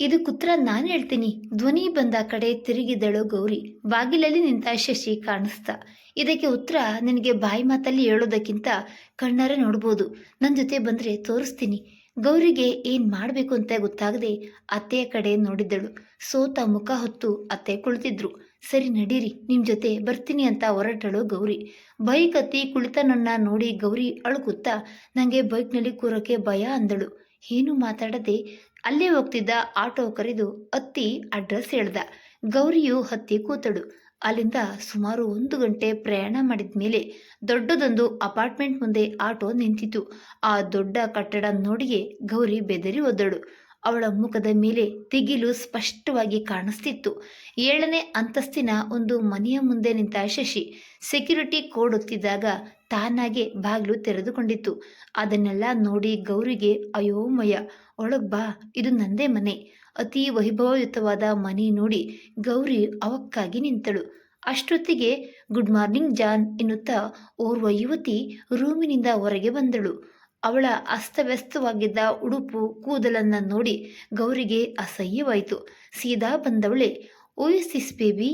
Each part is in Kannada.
ಇದಕ್ಕುತ್ತರ ನಾನು ಹೇಳ್ತೀನಿ. ಧ್ವನಿ ಬಂದ ಕಡೆ ತಿರುಗಿದಳು ಗೌರಿ. ಬಾಗಿಲಲ್ಲಿ ನಿಂತ ಶಶಿ ಕಾಣಿಸ್ತಾ. ಇದಕ್ಕೆ ಉತ್ತರ ನಿನಗೆ ಬಾಯಿ ಮಾತಲ್ಲಿ ಹೇಳೋದಕ್ಕಿಂತ ಕಣ್ಣಾರೆ ನೋಡ್ಬೋದು. ನನ್ನ ಜೊತೆ ಬಂದರೆ ತೋರಿಸ್ತೀನಿ. ಗೌರಿಗೆ ಏನು ಮಾಡಬೇಕು ಅಂತ ಗೊತ್ತಾಗದೆ ಅತ್ತೆಯ ಕಡೆ ನೋಡಿದ್ದಳು. ಸೋತ ಮುಖ ಹೊತ್ತು ಅತ್ತೆ ಕುಳಿತಿದ್ರು. ಸರಿ ನಡೀರಿ ನಿಮ್ಮ ಜೊತೆ ಬರ್ತೀನಿ ಅಂತ ಹೊರಟಳು ಗೌರಿ. ಬೈಕ್ ಹತ್ತಿ ಕುಳಿತನನ್ನ ನೋಡಿ ಗೌರಿ ಅಳುಕುತ್ತಾ ನನಗೆ ಬೈಕ್ನಲ್ಲಿ ಕೂರೋಕೆ ಭಯ ಅಂದಳು. ಏನು ಮಾತಾಡದೆ ಅಲ್ಲೇ ಹೋಗ್ತಿದ್ದ ಆಟೋ ಕರೆದು ಹತ್ತಿ ಅಡ್ರೆಸ್ ಹೇಳ್ದ. ಗೌರಿಯು ಹತ್ತಿ ಕೂತಳು. ಅಲ್ಲಿಂದ ಸುಮಾರು ಒಂದು ಗಂಟೆ ಪ್ರಯಾಣ ಮಾಡಿದ ಮೇಲೆ ದೊಡ್ಡದೊಂದು ಅಪಾರ್ಟ್ಮೆಂಟ್ ಮುಂದೆ ಆಟೋ ನಿಂತಿತು ಆ ದೊಡ್ಡ ಕಟ್ಟಡ ನೋಡಿಯೇ ಗೌರಿ ಬೆದರಿ ಒದ್ದಳು. ಅವಳ ಮುಖದ ಮೇಲೆ ತಿಗಿಲು ಸ್ಪಷ್ಟವಾಗಿ ಕಾಣಿಸ್ತಿತ್ತು. ಏಳನೇ ಅಂತಸ್ತಿನ ಒಂದು ಮನೆಯ ಮುಂದೆ ನಿಂತ ಶಶಿ ಸೆಕ್ಯೂರಿಟಿ ಕೋಡ್ ಒತ್ತಿದ್ದಾಗ ತಾನಾಗೆ ಬಾಗಿಲು ತೆರೆದುಕೊಂಡಿತ್ತು. ಅದನ್ನೆಲ್ಲ ನೋಡಿ ಗೌರಿಗೆ ಅಯೋಮಯ. ಒಳಗ್ ಬಾ, ಇದು ನಂದೇ ಮನೆ. ಅತಿ ವೈಭವಯುತವಾದ ಮನೆ ನೋಡಿ ಗೌರಿ ಅವಕ್ಕಾಗಿ ನಿಂತಳು. ಅಷ್ಟೊತ್ತಿಗೆ, ಗುಡ್ ಮಾರ್ನಿಂಗ್ ಜಾನ್ ಎನ್ನುತ್ತಾ ಓರ್ವ ಯುವತಿ ರೂಮಿನಿಂದ ಹೊರಗೆ ಬಂದಳು. ಅವಳ ಅಸ್ತವ್ಯಸ್ತವಾಗಿದ್ದ ಉಡುಪು ಕೂದಲನ್ನ ನೋಡಿ ಗೌರಿಗೆ ಅಸಹ್ಯವಾಯಿತು. ಸೀದಾ ಬಂದವಳೆ who's is baby,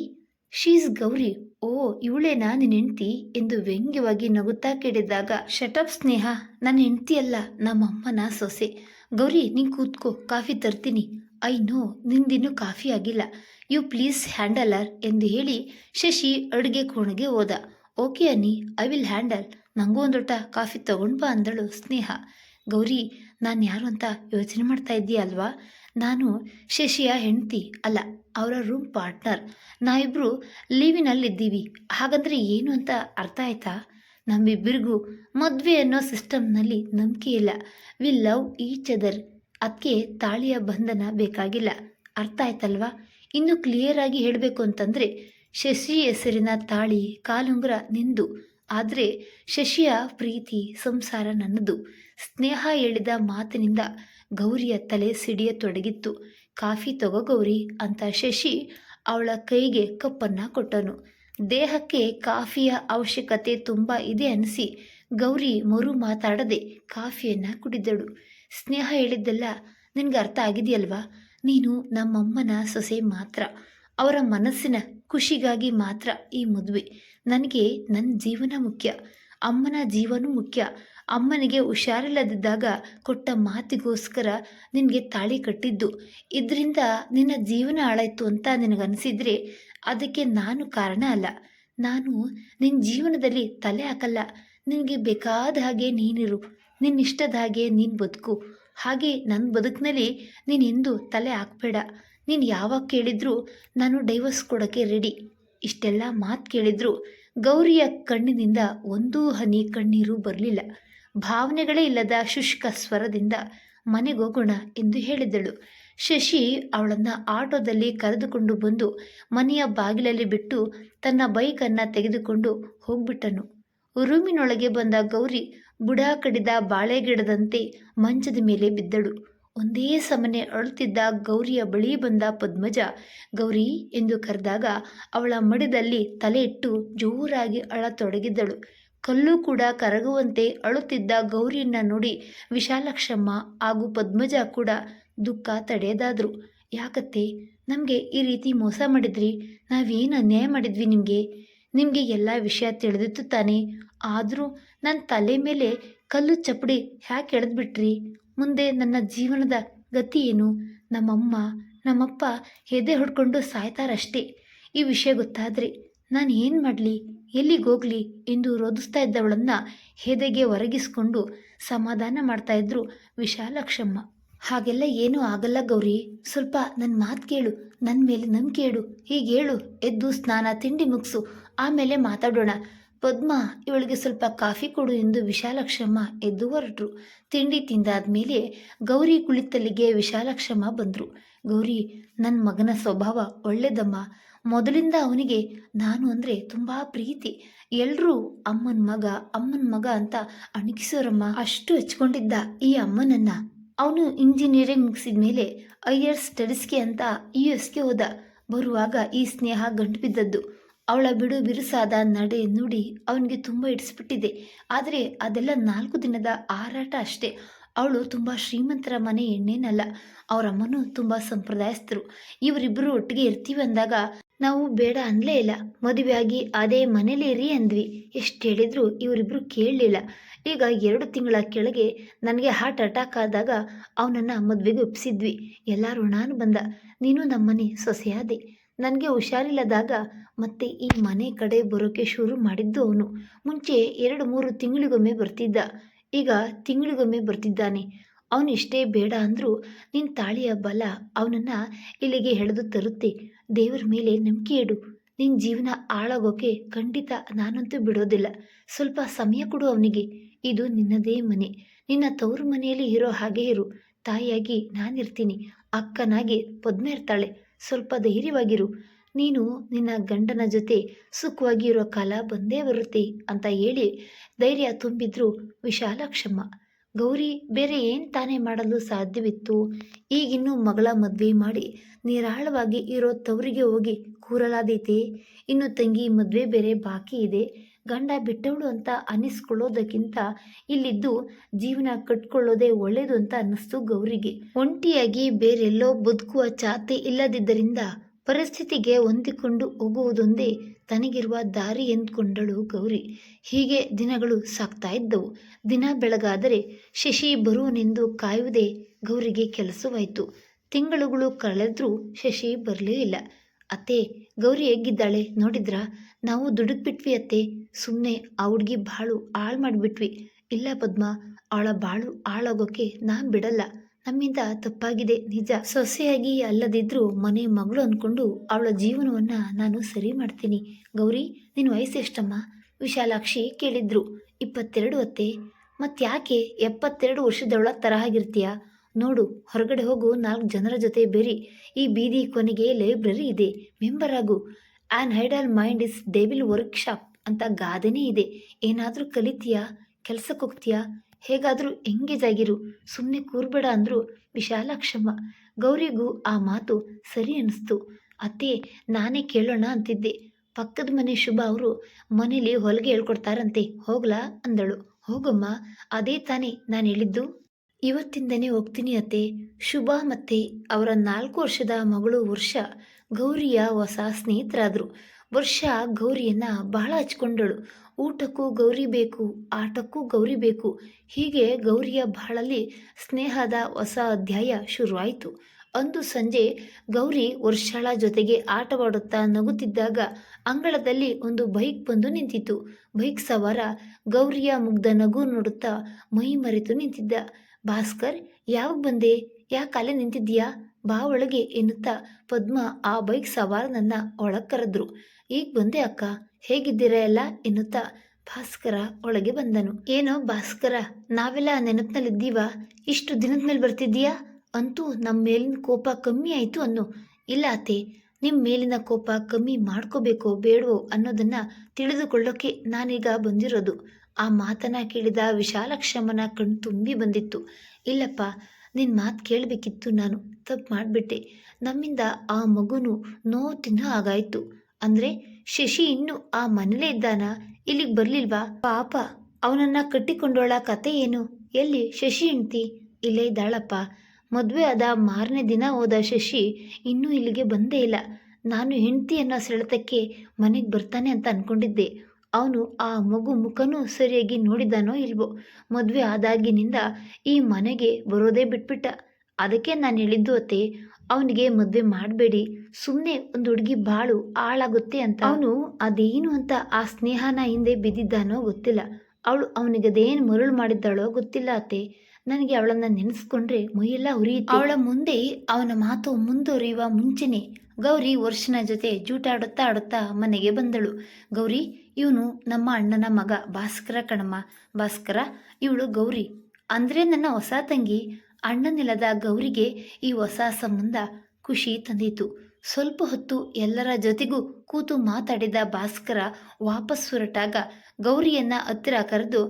she's Gauri. ಓ ಇವಳೇ ನಾನು ಹೆಂಡ್ತಿ? ಎಂದು ವ್ಯಂಗ್ಯವಾಗಿ ನಗುತ್ತಾ ಕೇಳಿದಾಗ ಶಟಪ್ ಸ್ನೇಹ, ನನ್ನ ಹೆಂಡ್ತಿಯಲ್ಲ ನಮ್ಮಮ್ಮನ ಸೊಸೆ. ಗೌರಿ, ನೀನು ಕೂತ್ಕೋ, ಕಾಫಿ ತರ್ತೀನಿ. ಐ ನೋ, ನಿಂದಿನ್ನೂ ಕಾಫಿ ಆಗಿಲ್ಲ. ಯು ಪ್ಲೀಸ್ ಹ್ಯಾಂಡಲರ್ ಎಂದು ಹೇಳಿ ಶಶಿ ಅಡುಗೆ ಕೋಣೆಗೆ ಹೋದ. Okay Ani I will handle. ನನಗೂ ಒಂದು ಲೋಟ ಕಾಫಿ ತಗೊಂಡು ಬಾ ಅಂದಳು ಸ್ನೇಹ. ಗೌರಿ, ನಾನು ಯಾರು ಅಂತ ಯೋಚನೆ ಮಾಡ್ತಾ ಇದ್ದೀಯ ಅಲ್ವಾ? ನಾನು ಶಶಿಯ ಹೆಂಡತಿ ಅಲ್ಲ, ಅವರ ರೂಮ್ ಪಾರ್ಟ್ನರ್. ನಾವಿಬ್ಬರು ಲೀವಿನಲ್ಲಿದ್ದೀವಿ. ಹಾಗಂದರೆ ಏನು ಅಂತ ಅರ್ಥ ಆಯ್ತಾ? ನಮ್ಮಿಬ್ಬರಿಗೂ ಮದುವೆ ಅನ್ನೋ ಸಿಸ್ಟಮ್ನಲ್ಲಿ ನಂಬಿಕೆ ಇಲ್ಲ. ವಿ ಲವ್ ಈಚ್ ಅದರ್ ಅದಕ್ಕೆ ತಾಳಿಯ ಬಂಧನ ಬೇಕಾಗಿಲ್ಲ. ಅರ್ಥ ಆಯ್ತಲ್ವಾ? ಇನ್ನು ಕ್ಲಿಯರ್ ಆಗಿ ಹೇಳಬೇಕು ಅಂತಂದರೆ, ಶಶಿ ಹೆಸರಿನ ತಾಳಿ ಕಾಲುಂಗುರ ನಿಂದು. ಆದರೆ ಶಶಿಯ ಪ್ರೀತಿ ಸಂಸಾರ ನನ್ನದು. ಸ್ನೇಹ ಹೇಳಿದ ಮಾತಿನಿಂದ ಗೌರಿಯ ತಲೆ ಸಿಡಿಯತೊಡಗಿತ್ತು. ಕಾಫಿ ತಗೋ ಗೌರಿ ಅಂತ ಶಶಿ ಅವಳ ಕೈಗೆ ಕಪ್ಪನ್ನು ಕೊಟ್ಟನು. ದೇಹಕ್ಕೆ ಕಾಫಿಯ ಅವಶ್ಯಕತೆ ತುಂಬ ಇದೆ ಅನಿಸಿ. ಗೌರಿ ಮರು ಮಾತಾಡದೆ ಕಾಫಿಯನ್ನು ಕುಡಿದಳು. ಸ್ನೇಹ ಹೇಳಿದ್ದೆಲ್ಲ ನಿನಗೆ ಅರ್ಥ ಆಗಿದೆಯಲ್ವಾ? ನೀನು ನಮ್ಮಮ್ಮನ ಸೊಸೆ ಮಾತ್ರ. ಅವರ ಮನಸ್ಸಿನ ಖುಷಿಗಾಗಿ ಮಾತ್ರ ಈ ಮದುವೆ. ನನಗೆ ನನ್ನ ಜೀವನ ಮುಖ್ಯ. ಅಮ್ಮನ ಜೀವನೂ ಮುಖ್ಯ. ಅಮ್ಮನಿಗೆ ಹುಷಾರಿಲ್ಲದಿದ್ದಾಗ ಕೊಟ್ಟ ಮಾತಿಗೋಸ್ಕರ ನಿನಗೆ ತಾಳಿ ಕಟ್ಟಿದ್ದು. ಇದರಿಂದ ನಿನ್ನ ಜೀವನ ಹಾಳಾಯ್ತು ಅಂತ ನಿನಗನ್ಸಿದ್ರೆ ಅದಕ್ಕೆ ನಾನು ಕಾರಣ ಅಲ್ಲ. ನಾನು ನಿನ್ನ ಜೀವನದಲ್ಲಿ ತಲೆ ಹಾಕಲ್ಲ. ನಿನಗೆ ಬೇಕಾದ ಹಾಗೆ ನೀನಿರು. ನಿನ್ನಿಷ್ಟದ ಹಾಗೆ ನೀನು ಬದುಕು. ಹಾಗೆ ನನ್ನ ಬದುಕಿನಲ್ಲಿ ನೀನು ಎಂದು ತಲೆ ಹಾಕಬೇಡ. ನೀನು ಯಾವಾಗ ಕೇಳಿದರೂ ನಾನು ಡೈವರ್ಸ್ ಕೊಡೋಕ್ಕೆ ರೆಡಿ ಇಷ್ಟೆಲ್ಲ ಮಾತು ಕೇಳಿದ್ರು ಗೌರಿಯ ಕಣ್ಣಿನಿಂದ ಒಂದೂ ಹನಿ ಕಣ್ಣೀರು ಬರಲಿಲ್ಲ. ಭಾವನೆಗಳೇ ಇಲ್ಲದ ಶುಷ್ಕ ಸ್ವರದಿಂದ ಮನೆಗೋಗೋಣ ಎಂದು ಹೇಳಿದಳು ಶಶಿ ಅವಳನ್ನು ಆಟೋದಲ್ಲಿ ಕರೆದುಕೊಂಡು ಬಂದು ಮನೆಯ ಬಾಗಿಲಲ್ಲಿ ಬಿಟ್ಟು ತನ್ನ ಬೈಕನ್ನು ತೆಗೆದುಕೊಂಡು ಹೋಗ್ಬಿಟ್ಟನು. ರೂಮಿನೊಳಗೆ ಬಂದ ಗೌರಿ ಬುಡ ಕಡಿದ ಬಾಳೆಗಿಡದಂತೆ ಮಂಚದ ಮೇಲೆ ಬಿದ್ದಳು. ಒಂದೇ ಸಮನೆ ಅಳುತ್ತಿದ್ದ ಗೌರಿಯ ಬಳಿ ಬಂದ ಪದ್ಮಜ, ಗೌರಿ ಎಂದು ಕರೆದಾಗ ಅವಳ ಮಡಿದಲ್ಲಿ ತಲೆ ಇಟ್ಟು ಜೋರಾಗಿ ಅಳತೊಡಗಿದ್ದಳು. ಕಲ್ಲು ಕೂಡ ಕರಗುವಂತೆ ಅಳುತ್ತಿದ್ದ ಗೌರಿಯನ್ನ ನೋಡಿ ವಿಶಾಲಕ್ಷಮ್ಮ ಹಾಗೂ ಪದ್ಮಜ ಕೂಡ ದುಃಖ ತಡೆಯದಾದ್ರು. ಯಾಕತ್ತೆ? ನಮಗೆ ಈ ರೀತಿ ಮೋಸ ಮಾಡಿದ್ರಿ. ನಾವೇನು ಅನ್ಯಾಯ ಮಾಡಿದ್ವಿ ನಿಮಗೆ? ನಿಮಗೆ ಎಲ್ಲ ವಿಷಯ ತಿಳಿದಿತ್ತು ತಾನೇ. ಆದರೂ ನನ್ನ ತಲೆ ಮೇಲೆ ಕಲ್ಲು ಚಪ್ಪಡಿ ಹ್ಯಾಕೆ ಎಳೆದ್ಬಿಟ್ರಿ. ಮುಂದೆ ನನ್ನ ಜೀವನದ ಗತಿ ಏನು? ನಮ್ಮಮ್ಮ, ನಮ್ಮಪ್ಪ ಎದೆ ಹೊಡ್ಕೊಂಡು ಸಾಯ್ತಾರಷ್ಟೇ. ಈ ವಿಷಯ ಗೊತ್ತಾದರೆ ನಾನು ಏನು ಮಾಡಲಿ? ಎಲ್ಲಿಗೆ ಹೋಗಲಿ? ಎಂದು ರೋಧಿಸ್ತಾ ಇದ್ದವಳನ್ನು ಹೆದೆಗೆ ಒರಗಿಸ್ಕೊಂಡು ಸಮಾಧಾನ ಮಾಡ್ತಾಯಿದ್ರು ವಿಶಾಲಕ್ಷಮ್ಮ. ಹಾಗೆಲ್ಲ ಏನೂ ಆಗಲ್ಲ ಗೌರಿ. ಸ್ವಲ್ಪ ನನ್ನ ಮಾತು ಕೇಳು ನನ್ನ ಮೇಲೆ ನಂಬಿಕೆ ಕೇಳು ಹೀಗೆ ಹೇಳು, ಎದ್ದು ಸ್ನಾನ, ತಿಂಡಿ ಮುಗಿಸು, ಆಮೇಲೆ ಮಾತಾಡೋಣ. ಪದ್ಮ, ಇವಳಿಗೆ ಸ್ವಲ್ಪ ಕಾಫಿ ಕೊಡು ಎಂದು ವಿಶಾಲಕ್ಷಮ್ಮ ಎದ್ದು ಹೊರಟರು. ತಿಂಡಿ ತಿಂದಾದ್ಮೇಲೆ ಗೌರಿ ಕುಳಿತಲ್ಲಿಗೆ ವಿಶಾಲಕ್ಷಮ್ಮ ಬಂದರು. ಗೌರಿ ನನ್ನ ಮಗನ ಸ್ವಭಾವ ಒಳ್ಳೇದಮ್ಮ. ಮೊದಲಿಂದ ಅವನಿಗೆ ನಾನು ಅಂದರೆ ತುಂಬ ಪ್ರೀತಿ. ಎಲ್ಲರೂ ಅಮ್ಮನ ಮಗ ಅಮ್ಮನ ಮಗ ಅಂತ ಅಣಗಿಸೋರಮ್ಮ ಅಷ್ಟು ಹಚ್ಕೊಂಡಿದ್ದ ಈ ಅಮ್ಮನನ್ನ ಅವನು ಇಂಜಿನಿಯರಿಂಗ್ ಮುಗಿಸಿದ ಮೇಲೆ ಐಯರ್ ಸ್ಟಡೀಸ್ಗೆ ಅಂತ ಯು ಎಸ್ಗೆ ಹೋದ. ಬರುವಾಗ ಈ ಸ್ನೇಹ ಗಂಟು ಬಿದ್ದದ್ದು ಅವಳ ಬಿಡು ಬಿರುಸಾದ ನಡೆ ನುಡಿ ಅವನಿಗೆ ತುಂಬ ಇಡಿಸ್ಬಿಟ್ಟಿದೆ ಆದರೆ ಅದೆಲ್ಲ ನಾಲ್ಕು ದಿನದ ಹಾರಾಟ ಅಷ್ಟೇ. ಅವಳು ತುಂಬ ಶ್ರೀಮಂತರ ಮನೆ ಎಣ್ಣೇನಲ್ಲ. ಅವರಮ್ಮನೂ ತುಂಬ ಸಂಪ್ರದಾಯಸ್ಥರು. ಇವರಿಬ್ಬರು ಒಟ್ಟಿಗೆ ಇರ್ತೀವಿ ಅಂದಾಗ ನಾವು ಬೇಡ ಅನ್ಲೇ ಇಲ್ಲ. ಮದುವೆಯಾಗಿ ಅದೇ ಮನೇಲಿ ಇರಿ ಅಂದ್ವಿ. ಎಷ್ಟು ಹೇಳಿದ್ರು ಇವರಿಬ್ರು ಕೇಳಲಿಲ್ಲ. ಈಗ ಎರಡು ತಿಂಗಳ ಕೆಳಗೆ ನನಗೆ ಹಾರ್ಟ್ ಅಟ್ಯಾಕ್ ಆದಾಗ ಅವನನ್ನು ಮದುವೆಗೆ ಒಪ್ಪಿಸಿದ್ವಿ ಎಲ್ಲರೂ ನಾನು ಬಂದ. ನೀನು ನಮ್ಮನೆ ಸೊಸೆಯಾದೆ. ನನಗೆ ಹುಷಾರಿಲ್ಲದಾಗ ಮತ್ತೆ ಈ ಮನೆ ಕಡೆ ಬರೋಕೆ ಶುರು ಮಾಡಿದ್ದು ಅವನು. ಮುಂಚೆ ಎರಡು ಮೂರು ತಿಂಗಳಿಗೊಮ್ಮೆ ಬರ್ತಿದ್ದ. ಈಗ ತಿಂಗಳಿಗೊಮ್ಮೆ ಬರ್ತಿದ್ದಾನೆ. ಅವನಿಷ್ಟೇ ಬೇಡ ಅಂದರೂ ನಿನ್ನ ತಾಳಿಯ ಬಲ ಅವನನ್ನು ಇಲ್ಲಿಗೆ ಎಳೆದು ತರುತ್ತೆ. ದೇವರ ಮೇಲೆ ನಂಬಿಕೆ ಇಡು. ನಿನ್ನ ಜೀವನ ಹಾಳಾಗೋಕೆ ಖಂಡಿತ ನಾನಂತೂ ಬಿಡೋದಿಲ್ಲ. ಸ್ವಲ್ಪ ಸಮಯ ಕೊಡು ಅವನಿಗೆ. ಇದು ನಿನ್ನದೇ ಮನೆ. ನಿನ್ನ ತವರು ಮನೆಯಲ್ಲಿ ಇರೋ ಹಾಗೆ ಇರು. ತಾಯಿಯಾಗಿ ನಾನಿರ್ತೀನಿ. ಅಕ್ಕನಾಗಿ ಪದ್ಮ ಇರ್ತಾಳೆ. ಸ್ವಲ್ಪ ಧೈರ್ಯವಾಗಿರು. ನೀನು ನಿನ್ನ ಗಂಡನ ಜೊತೆ ಸುಖವಾಗಿ ಇರೋ ಕಾಲ ಬಂದೇ ಬರುತ್ತೆ ಅಂತ ಹೇಳಿ ಧೈರ್ಯ ತುಂಬಿದ್ರು ವಿಶಾಲಾಕ್ಷಮ್ಮ. ಗೌರಿ, ಬೇರೆ ಏನು ತಾನೇ ಮಾಡಲು ಸಾಧ್ಯವಿತ್ತು? ಈಗಿನ್ನೂ ಮಗಳ ಮದುವೆ ಮಾಡಿ ನಿರಾಳವಾಗಿ ಇರೋ ತವರಿಗೆ ಹೋಗಿ ಕೂರಲಾದೈತೆ. ಇನ್ನು ತಂಗಿ ಮದುವೆ ಬೇರೆ ಬಾಕಿ ಇದೆ. ಗಂಡ ಬಿಟ್ಟವಳು ಅಂತ ಅನಿಸ್ಕೊಳ್ಳೋದಕ್ಕಿಂತ ಇಲ್ಲಿದ್ದು ಜೀವನ ಕಟ್ಕೊಳ್ಳೋದೇ ಒಳ್ಳೇದು ಅಂತ ಅನ್ನಿಸ್ತು ಗೌರಿಗೆ. ಒಂಟಿಯಾಗಿ ಬೇರೆಲ್ಲೋ ಬದುಕುವ ಚಾತೆ ಇಲ್ಲದಿದ್ದರಿಂದ ಪರಿಸ್ಥಿತಿಗೆ ಹೊಂದಿಕೊಂಡು ಹೋಗುವುದೊಂದೇ ತನಗಿರುವ ದಾರಿ ಎಂದುಕೊಂಡಳು ಗೌರಿ. ಹೀಗೆ ದಿನಗಳು ಸಾಗ್ತಾ ಇದ್ದವು. ದಿನ ಬೆಳಗಾದರೆ ಶಶಿ ಬರುವನೆಂದು ಕಾಯುವುದೇ ಗೌರಿಗೆ ಕೆಲಸವಾಯಿತು. ತಿಂಗಳುಗಳು ಕಳೆದರೂ ಶಶಿ ಬರಲೇ ಇಲ್ಲ. ಅತ್ತೆ, ಗೌರಿ ಹೇಗಿದ್ದಾಳೆ ನೋಡಿದ್ರಾ? ನಾವು ದುಡುಕ್ಬಿಟ್ವಿ ಅತ್ತೆ. ಸುಮ್ಮನೆ ಆ ಹುಡುಗಿ ಬಾಳು ಹಾಳು ಮಾಡಿಬಿಟ್ವಿ. ಇಲ್ಲ ಪದ್ಮ ಅವಳ ಬಾಳು ಹಾಳಾಗೋಕೆ ನಾನು ಬಿಡಲ್ಲ. ನಮ್ಮಿಂದ ತಪ್ಪಾಗಿದೆ. ನಿಜ. ಸೊಸೆಯಾಗಿ ಅಲ್ಲದಿದ್ರೂ ಮನೆ ಮಗಳು ಅಂದ್ಕೊಂಡು ಅವಳ ಜೀವನವನ್ನು ನಾನು ಸರಿ ಮಾಡ್ತೀನಿ. ಗೌರಿ ನಿನ್ನ ವಯಸ್ಸು ಎಷ್ಟಮ್ಮ? ವಿಶಾಲಾಕ್ಷಿ ಕೇಳಿದ್ರು. ಇಪ್ಪತ್ತೆರಡು ಅತ್ತೆ. ಮತ್ತ್ಯಾಕೆ ಎಪ್ಪತ್ತೆರಡು ವರ್ಷದವಳ ತರಹಾಗಿರ್ತೀಯ ನೋಡು, ಹೊರಗಡೆ ಹೋಗು, ನಾಲ್ಕು ಜನರ ಜೊತೆ ಬೇರಿ. ಈ ಬೀದಿ ಕೊನೆಗೆ ಲೈಬ್ರರಿ ಇದೆ. ಮೆಂಬರ್ ಆಗು. An idle mind is devil workshop ಅಂತ ಗಾದೆನೇ ಇದೆ. ಏನಾದರೂ ಕಲಿತೀಯಾ? ಕೆಲಸಕ್ಕೆ ಹೋಗ್ತೀಯಾ ಹೇಗಾದರೂ ಎಂಗೇಜಾಗಿರು ಸುಮ್ಮನೆ ಕೂರ್ಬೇಡ ಅಂದರು ವಿಶಾಲಾಕ್ಷಮ್ಮ. ಗೌರಿಗೂ ಆ ಮಾತು ಸರಿ ಅನ್ನಿಸ್ತು ಅತ್ತೆ, ನಾನೇ ಕೇಳೋಣ ಅಂತಿದ್ದೆ. ಪಕ್ಕದ ಮನೆ ಶುಭ ಅವರು ಮನೇಲಿ ಹೊಲಿಗೆ ಹೇಳ್ಕೊಡ್ತಾರಂತೆ, ಹೋಗ್ಲಾ? ಅಂದಳು. ಹೋಗಮ್ಮ, ಅದೇ ತಾನೇ ನಾನು ಹೇಳಿದ್ದು. ಇವತ್ತಿಂದನೇ ಹೋಗ್ತೀನಿ ಅತ್ತೆ. ಶುಭ ಮತ್ತೆ ಅವರ ನಾಲ್ಕು ವರ್ಷದ ಮಗಳು ವರ್ಷ, ಗೌರಿಯ ಹೊಸ ಸ್ನೇಹಿತರಾದರು. ವರ್ಷ ಗೌರಿಯನ್ನು ಬಹಳ ಹಚ್ಕೊಂಡಳು. ಊಟಕ್ಕೂ ಗೌರಿ ಬೇಕು, ಆಟಕ್ಕೂ ಗೌರಿ ಬೇಕು. ಹೀಗೆ ಗೌರಿಯ ಬಾಳಲ್ಲಿ ಸ್ನೇಹದ ಹೊಸ ಅಧ್ಯಾಯ ಶುರುವಾಯಿತು. ಅಂದು ಸಂಜೆ ಗೌರಿ ವರ್ಷಾಳ ಜೊತೆಗೆ ಆಟವಾಡುತ್ತಾ ನಗುತ್ತಿದ್ದಾಗ ಅಂಗಳದಲ್ಲಿ ಒಂದು ಬೈಕ್ ಬಂದು ನಿಂತಿತು ಬೈಕ್ ಸವಾರ ಗೌರಿಯ ಮುಗ್ಧ ನಗು ನೋಡುತ್ತಾ ಮೈ ಮರೆತು ನಿಂತಿದ್ದ. ಭಾಸ್ಕರ್ ಯಾವಾಗ ಬಂದೆ? ಯಾ ಅಲ್ಲೇ ನಿಂತಿದ್ದೀಯಾ? ಬಾ ಒಳಗೆ ಎನ್ನುತ್ತಾ ಪದ್ಮ ಆ ಬೈಕ್ ಸವಾರನನ್ನ ಒಳಗೆ ಕರೆದ್ರು ಈಗ ಬಂದೆ ಅಕ್ಕ, ಹೇಗಿದ್ದೀರಾ ಎಲ್ಲ? ಎನ್ನುತ್ತಾ ಭಾಸ್ಕರ ಒಳಗೆ ಬಂದನು. ಏನೋ ಭಾಸ್ಕರ, ನಾವೆಲ್ಲ ನೆನಪಿನಲ್ಲಿದ್ದೀವ? ಇಷ್ಟು ದಿನದ ಮೇಲೆ ಬರ್ತಿದ್ದೀಯಾ? ಅಂತೂ ನಮ್ಮ ಮೇಲಿನ ಕೋಪ ಕಮ್ಮಿ ಆಯಿತು ಅನ್ನು. ಇಲ್ಲ ಅತ್ತೆ ನಿಮ್ಮ ಮೇಲಿನ ಕೋಪ ಕಮ್ಮಿ ಮಾಡ್ಕೋಬೇಕೋ ಬೇಡವೋ ಅನ್ನೋದನ್ನ ತಿಳಿದುಕೊಳ್ಳೋಕೆ ನಾನೀಗ ಬಂದಿರೋದು. ಆ ಮಾತನ್ನ ಕೇಳಿದ ವಿಶಾಲಕ್ಷಮನ ಕಣ್ ತುಂಬಿ ಬಂದಿತ್ತು. ಇಲ್ಲಪ್ಪ ನಿನ್ನ ಮಾತು ಕೇಳಬೇಕಿತ್ತು ನಾನು. ತಪ್ಪು ಮಾಡಿಬಿಟ್ಟೆ. ನಮ್ಮಿಂದ ಆ ಮಗುನು ನೋವು ತಿನ್ನೋ ಹಾಗಾಯಿತು. ಅಂದರೆ ಶಶಿ ಇನ್ನು ಆ ಮನೇಲೇ ಇದ್ದಾನ? ಇಲ್ಲಿಗೆ ಬರಲಿಲ್ವಾ? ಪಾಪ, ಅವನನ್ನು ಕಟ್ಟಿಕೊಂಡೋಳ ಕತೆ ಏನು? ಎಲ್ಲಿ? ಶಶಿ ಹೆಂಡ್ತಿ? ಇಲ್ಲೇ ಇದ್ದಾಳಪ್ಪ. ಮದುವೆ ಆದ ಮಾರನೇ ದಿನ ಹೋದ ಶಶಿ ಇನ್ನೂ ಇಲ್ಲಿಗೆ ಬಂದೇ ಇಲ್ಲ. ನಾನು ಹೆಂಡ್ತಿ ಅನ್ನೋ ಸೆಳೆತಕ್ಕೆ ಮನೆಗೆ ಬರ್ತಾನೆ ಅಂತ ಅಂದ್ಕೊಂಡಿದ್ದೆ ಅವನು ಆ ಮಗು ಮುಖನೂ ಸರಿಯಾಗಿ ನೋಡಿದಾನೋ ಇಲ್ವೋ? ಮದುವೆ ಆದಾಗಿನಿಂದ ಈ ಮನೆಗೆ ಬರೋದೇ ಬಿಟ್ಬಿಟ್ಟ. ಅದಕ್ಕೆ ನಾನು ಹೇಳಿದ್ದು ಅತ್ತೆ ಅವನಿಗೆ ಮದುವೆ ಮಾಡಬೇಡಿ. ಸುಮ್ಮನೆ ಒಂದು ಹುಡುಗಿ ಬಾಳು ಹಾಳಾಗುತ್ತೆ ಅಂತ. ಅವನು ಅದೇನು ಅಂತ ಆ ಸ್ನೇಹನ ಹಿಂದೆ ಬಿದ್ದಿದ್ದಾನೋ ಗೊತ್ತಿಲ್ಲ. ಅವಳು ಅವನಿಗೆ ಅದೇನು ಮರುಳು ಮಾಡಿದ್ದಾಳೋ ಗೊತ್ತಿಲ್ಲ ಅತ್ತೆ. ನನಗೆ ಅವಳನ್ನ ನೆನೆಸ್ಕೊಂಡ್ರೆ ಮೈಯೆಲ್ಲ ಉರಿಯುತ್ತೆ. ಅವಳ ಮುಂದೆ ಅವನ ಮಾತು ಮುಂದುವರಿಯುವ ಮುಂಚೆನೆ ಗೌರಿ ವರ್ಷನ ಜೊತೆ ಜೂಟಾಡುತ್ತಾ ಆಡುತ್ತಾ ಮನೆಗೆ ಬಂದಳು. ಗೌರಿ, ಇವನು ನಮ್ಮ ಅಣ್ಣನ ಮಗ ಭಾಸ್ಕರ ಕಣಮ್ಮ. ಭಾಸ್ಕರ, ಇವಳು ಗೌರಿ. ಅಂದ್ರೆ ನನ್ನ ಹೊಸ ತಂಗಿ. ಅಣ್ಣನಿಲ್ಲದ ಗೌರಿಗೆ ಈ ಹೊಸ ಸಂಬಂಧ ಖುಷಿ ತಂದಿತು. ಸ್ವಲ್ಪ ಹೊತ್ತು ಎಲ್ಲರ ಜೊತೆಗೂ ಕೂತು ಮಾತಾಡಿದ ಭಾಸ್ಕರ ವಾಪಸ್ ಹೊರಟಾಗ ಗೌರಿಯನ್ನ ಹತ್ತಿರ ಕರೆದು,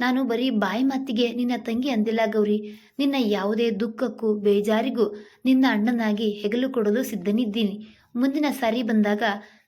ನಾನು ಬರೀ ಬಾಯಿ ಮಾತಿಗೆ ನಿನ್ನ ತಂಗಿ ಅಂದಿಲ್ಲ ಗೌರಿ. ನಿನ್ನ ಯಾವುದೇ ದುಃಖಕ್ಕೂ ಬೇಜಾರಿಗೂ ನಿನ್ನ ಅಣ್ಣನಾಗಿ ಹೆಗಲು ಕೊಡಲು ಸಿದ್ಧನಿದ್ದೀನಿ. ಮುಂದಿನ ಸಾರಿ ಬಂದಾಗ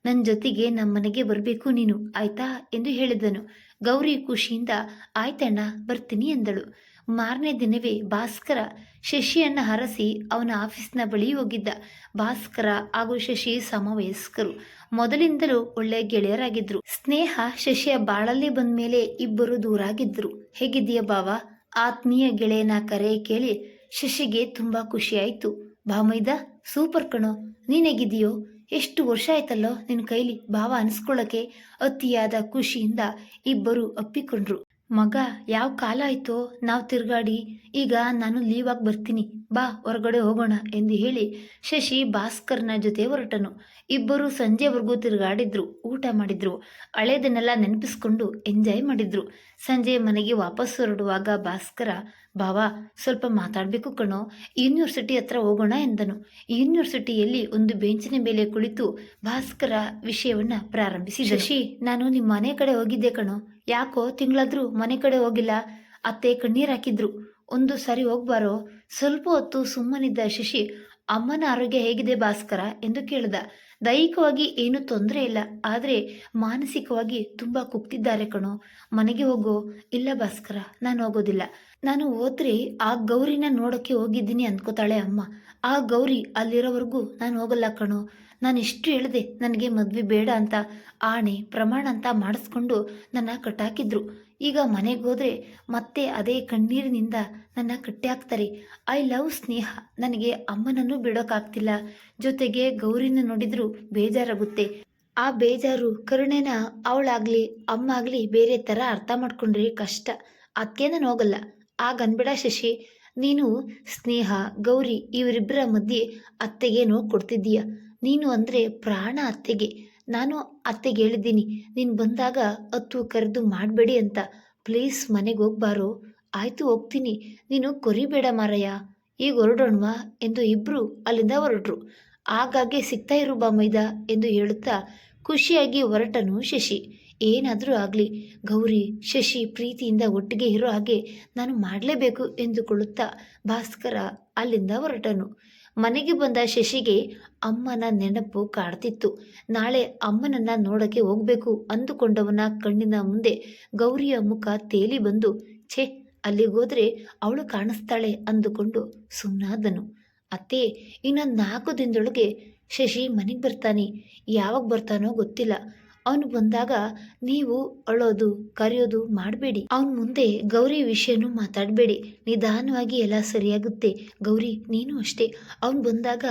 ನನ್ನ ಜೊತೆಗೆ ನಮ್ಮನೆಗೆ ಬರಬೇಕು ನೀನು, ಆಯ್ತಾ? ಎಂದು ಹೇಳಿದನು. ಗೌರಿ ಖುಷಿಯಿಂದ, ಆಯ್ತಣ್ಣ, ಬರ್ತೀನಿ ಎಂದಳು. ಮಾರನೇ ದಿನವೇ ಭಾಸ್ಕರ ಶಶಿಯನ್ನ ಹರಸಿ ಅವನ ಆಫೀಸ್ನ ಬಳಿ ಹೋಗಿದ್ದ. ಭಾಸ್ಕರ ಹಾಗೂ ಶಶಿ ಸಮವಯಸ್ಕರು ಮೊದಲಿಂದಲೂ ಒಳ್ಳೆ ಗೆಳೆಯರಾಗಿದ್ದರು ಸ್ನೇಹ ಶಶಿಯ ಬಾಳಲ್ಲಿ ಬಂದ್ಮೇಲೆ ಇಬ್ಬರು ದೂರಾಗಿದ್ದರು ಹೇಗಿದ್ದೀಯ ಬಾವ ಆತ್ಮೀಯ ಗೆಳೆಯನ ಕರೆ ಕೇಳಿ ಶಶಿಗೆ ತುಂಬ ಖುಷಿಯಾಯಿತು. ಭಾಮೈದ ಸೂಪರ್ ಕಣೋ. ನೀನೆಗಿದೆಯೋ ಎಷ್ಟು ವರ್ಷ ಆಯ್ತಲ್ಲೋ ನಿನ್ನ ಕೈಲಿ? ಭಾವ ಅನಿಸ್ಕೊಳ್ಳಕ್ಕೆ ಅತಿಯಾದ ಖುಷಿಯಿಂದ ಇಬ್ಬರು ಅಪ್ಪಿಕೊಂಡ್ರು. ಮಗ ಯಾವ ಕಾಲ ಆಯ್ತೋ ನಾವು ತಿರುಗಾಡಿ ಈಗ ನಾನು ಲೀವ್ ಆಗಿ ಬರ್ತೀನಿ ಬಾ ಹೊರಗಡೆ ಹೋಗೋಣ ಎಂದು ಹೇಳಿ ಶಶಿ ಭಾಸ್ಕರ್ನ ಜೊತೆ ಹೊರಟನು. ಇಬ್ಬರು ಸಂಜೆವರೆಗೂ ತಿರುಗಾಡಿದ್ರು ಊಟ ಮಾಡಿದ್ರು ಹಳೇದನ್ನೆಲ್ಲ ನೆನಪಿಸ್ಕೊಂಡು ಎಂಜಾಯ್ ಮಾಡಿದ್ರು. ಸಂಜೆ ಮನೆಗೆ ವಾಪಸ್ ಹೊರಡುವಾಗ ಭಾಸ್ಕರ ಬಾವಾ ಸ್ವಲ್ಪ ಮಾತಾಡಬೇಕು ಕಣೋ ಯೂನಿವರ್ಸಿಟಿ ಹತ್ರ ಹೋಗೋಣ ಎಂದನು. ಯೂನಿವರ್ಸಿಟಿಯಲ್ಲಿ ಒಂದು ಬೆಂಚಿನ ಮೇಲೆ ಕುಳಿತು ಭಾಸ್ಕರ ವಿಷಯವನ್ನ ಪ್ರಾರಂಭಿಸಿ ಶಶಿ ನಾನು ನಿಮ್ಮ ಮನೆ ಕಡೆ ಹೋಗಿದ್ದೆ ಕಣೋ ಯಾಕೋ ತಿಂಗಳಾದ್ರೂ ಮನೆ ಕಡೆ ಹೋಗಿಲ್ಲ. ಅತ್ತೆ ಕಣ್ಣೀರ್ ಹಾಕಿದ್ರು. ಒಂದು ಸರಿ ಹೋಗ್ಬಾರೋ? ಸ್ವಲ್ಪ ಹೊತ್ತು ಸುಮ್ಮನಿದ್ದ ಶಶಿ, ಅಮ್ಮನ ಆರೋಗ್ಯ ಹೇಗಿದೆ ಭಾಸ್ಕರ? ಎಂದು ಕೇಳಿದ. ದೈಹಿಕವಾಗಿ ಏನು ತೊಂದರೆ ಇಲ್ಲ. ಆದರೆ ಮಾನಸಿಕವಾಗಿ ತುಂಬ ಕುಗ್ತಿದ್ದಾರೆ ಕಣೋ. ಮನೆಗೆ ಹೋಗೋ? ಇಲ್ಲ ಭಾಸ್ಕರ, ನಾನು ಹೋಗೋದಿಲ್ಲ. ನಾನು ಹೋದ್ರೆ ಆ ಗೌರಿನ ನೋಡೋಕ್ಕೆ ಹೋಗಿದ್ದೀನಿ ಅಂದ್ಕೋತಾಳೆ ಅಮ್ಮ. ಆ ಗೌರಿ ಅಲ್ಲಿರೋವರೆಗೂ ನಾನು ಹೋಗಲ್ಲ ಕಣೋ. ನಾನು ಇಷ್ಟು ಹೇಳಿದೆ, ನನಗೆ ಮದುವೆ ಬೇಡ ಅಂತ. ಆಣೆ, ಪ್ರಮಾಣ ಅಂತ ಮಾಡಿಸ್ಕೊಂಡು ನನ್ನ ಕಟ್ಟಾಕಿದ್ರು. ಈಗ ಮನೆಗೆ ಹೋದ್ರೆ ಮತ್ತೆ ಅದೇ ಕಣ್ಣೀರಿನಿಂದ ನನ್ನ ಕಟ್ಟಿ ಹಾಕ್ತಾರೆ ಐ ಲವ್ ಸ್ನೇಹ. ನನಗೆ ಅಮ್ಮನನ್ನು ಬಿಡೋಕ್ಕಾಗ್ತಿಲ್ಲ ಜೊತೆಗೆ ಗೌರಿನ ನೋಡಿದ್ರು ಬೇಜಾರಾಗುತ್ತೆ. ಆ ಬೇಜಾರು ಕರುಣೆನ ಅವಳಾಗ್ಲಿ ಅಮ್ಮ ಆಗಲಿ ಬೇರೆ ಥರ ಅರ್ಥ ಮಾಡ್ಕೊಂಡ್ರೆ ಕಷ್ಟ. ಅದಕ್ಕೆ ನಾನು ಹೋಗಲ್ಲ. ಆಗನ್ಬೇಡ ಶಶಿ. ನೀನು ಸ್ನೇಹ, ಗೌರಿ ಇವರಿಬ್ಬರ ಮಧ್ಯೆ ಅತ್ತೆಗೆ ನೋವು ಕೊಡ್ತಿದ್ದೀಯ. ನೀನು ಅಂದರೆ ಪ್ರಾಣ ಅತ್ತೆಗೆ. ನಾನು ಅತ್ತೆಗೆ ಹೇಳಿದ್ದೀನಿ, ನೀನು ಬಂದಾಗ ಅತ್ತು ಕರೆದು ಮಾಡಬೇಡಿ ಅಂತ. ಪ್ಲೀಸ್ ಮನೆಗೆ ಹೋಗ್ಬಾರೋ ಆಯಿತು, ಹೋಗ್ತೀನಿ. ನೀನು ಕೊರಿಬೇಡ ಮಾರಯ್ಯ. ಈಗ ಹೊರಡೋಣವಾ ಎಂದು ಇಬ್ಬರು ಅಲ್ಲಿಂದ ಹೊರಟ್ರು. ಆಗಾಗ್ಗೆ ಸಿಗ್ತಾ ಇರು ಬಾಮೈದ ಎಂದು ಹೇಳುತ್ತಾ ಖುಷಿಯಾಗಿ ಹೊರಟನು ಶಶಿ. ಏನಾದರೂ ಆಗಲಿ. ಗೌರಿ, ಶಶಿ ಪ್ರೀತಿಯಿಂದ ಒಟ್ಟಿಗೆ ಇರೋ ಹಾಗೆ ನಾನು ಮಾಡಲೇಬೇಕು ಎಂದುಕೊಳ್ಳುತ್ತಾ ಭಾಸ್ಕರ ಅಲ್ಲಿಂದ ಹೊರಟನು. ಮನೆಗೆ ಬಂದ ಶಶಿಗೆ ಅಮ್ಮನ ನೆನಪು ಕಾಡ್ತಿತ್ತು. ನಾಳೆ ಅಮ್ಮನನ್ನ ನೋಡಕ್ಕೆ ಹೋಗ್ಬೇಕು ಅಂದುಕೊಂಡವನ ಕಣ್ಣಿನ ಮುಂದೆ ಗೌರಿಯ ಮುಖ ತೇಲಿ ಬಂದು, ಛೇ ಅಲ್ಲಿಗೋದ್ರೆ ಅವಳು ಕಾಣಿಸ್ತಾಳೆ ಅಂದುಕೊಂಡು ಸುಮ್ಮನಾದನು ಅತ್ತೆ ಇನ್ನೊಂದು ನಾಲ್ಕು ದಿನದೊಳಗೆ ಶಶಿ ಮನೆಗೆ ಬರ್ತಾನೆ. ಯಾವಾಗ ಬರ್ತಾನೋ ಗೊತ್ತಿಲ್ಲ. ಅವನು ಬಂದಾಗ, ನೀವು ಅಳೋದು, ಕರೆಯೋದು ಮಾಡಬೇಡಿ. ಅವನ ಮುಂದೆ ಗೌರಿ ವಿಷಯನೂ ಮಾತಾಡಬೇಡಿ. ನಿಧಾನವಾಗಿ ಎಲ್ಲ ಸರಿಯಾಗುತ್ತೆ. ಗೌರಿ, ನೀನು ಅಷ್ಟೇ. ಅವನು ಬಂದಾಗ